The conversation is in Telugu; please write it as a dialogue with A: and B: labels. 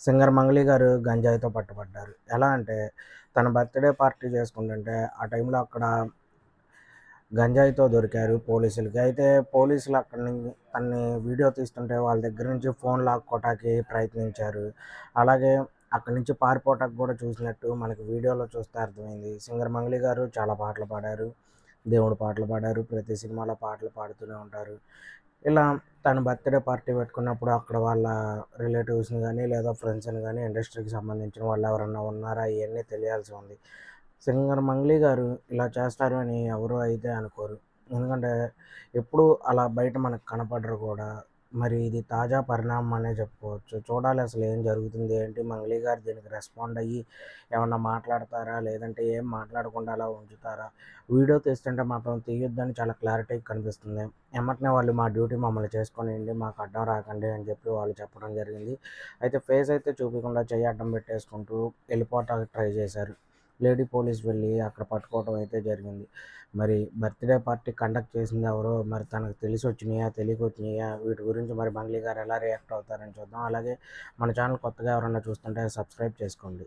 A: సింగర్ మంగళి గారు గంజాయితో పట్టుబడ్డారు. ఎలా అంటే తన బర్త్డే పార్టీ చేసుకుంటుంటే ఆ టైంలో అక్కడ గంజాయితో దొరికారు పోలీసులకి. అయితే పోలీసులు అక్కడి నుంచి తన్ని వీడియో తీస్తుంటే వాళ్ళ దగ్గర నుంచి ఫోన్ లాక్కోటానికి ప్రయత్నించారు. అలాగే అక్కడి నుంచి పారిపోవటానికి కూడా చూసినట్టు మనకి వీడియోలో చూస్తే అర్థమైంది. సింగర్ మంగళి గారు చాలా పాటలు పాడారు. దేవుడు పాటలు పాడారు. ప్రతి సినిమాలో పాటలు పాడుతూనే ఉంటారు. ఇలా తను బర్త్డే పార్టీ పెట్టుకున్నప్పుడు అక్కడ వాళ్ళ రిలేటివ్స్ని కానీ లేదా ఫ్రెండ్స్ని కానీ ఇండస్ట్రీకి సంబంధించిన వాళ్ళు ఎవరన్నా ఉన్నారా? ఇవన్నీ తెలియాల్సి ఉంది. సింగర్ మంగ్లీ గారు ఇలా చేస్తారు అని ఎవరు అయితే అనుకోరు. ఎందుకంటే ఎప్పుడు అలా బయట మనకు కనపడరు కూడా. మరి ఇది తాజా పరిణామం అనే చెప్పుకోవచ్చు. చూడాలి అసలు ఏం జరుగుతుంది ఏంటి? మంగ్లీ గారు దీనికి రెస్పాండ్ అయ్యి ఏమన్నా మాట్లాడతారా? లేదంటే ఏం మాట్లాడకుండా అలా ఉంచుతారా? వీడియో తీస్తుంటే మాత్రం తీయొద్దని చాలా క్లారిటీగా కనిపిస్తుంది. ఎమ్మటనే వాళ్ళు మా డ్యూటీ మమ్మల్ని చేసుకొనియండి మాకు అడ్డం రాకండి అని చెప్పి వాళ్ళు చెప్పడం జరిగింది. అయితే ఫేస్ అయితే చూపించకుండా చెయ్యి అడ్డం పెట్టేసుకుంటూ వెళ్ళిపోవటానికి ట్రై చేశారు. లేడీ పోలీస్ వెళ్ళి అక్కడ పట్టుకోవడం అయితే జరిగింది. మరి బర్త్డే పార్టీ కండక్ట్ చేసింది ఎవరో మరి తనకు తెలిసి వచ్చినాయా తెలియక వచ్చినాయా వీటి గురించి మరి మంగ్లీ గారు ఎలా రియాక్ట్ అవుతారని చూద్దాం. అలాగే మన ఛానల్ కొత్తగా ఎవరైనా చూస్తుంటే సబ్స్క్రైబ్ చేసుకోండి.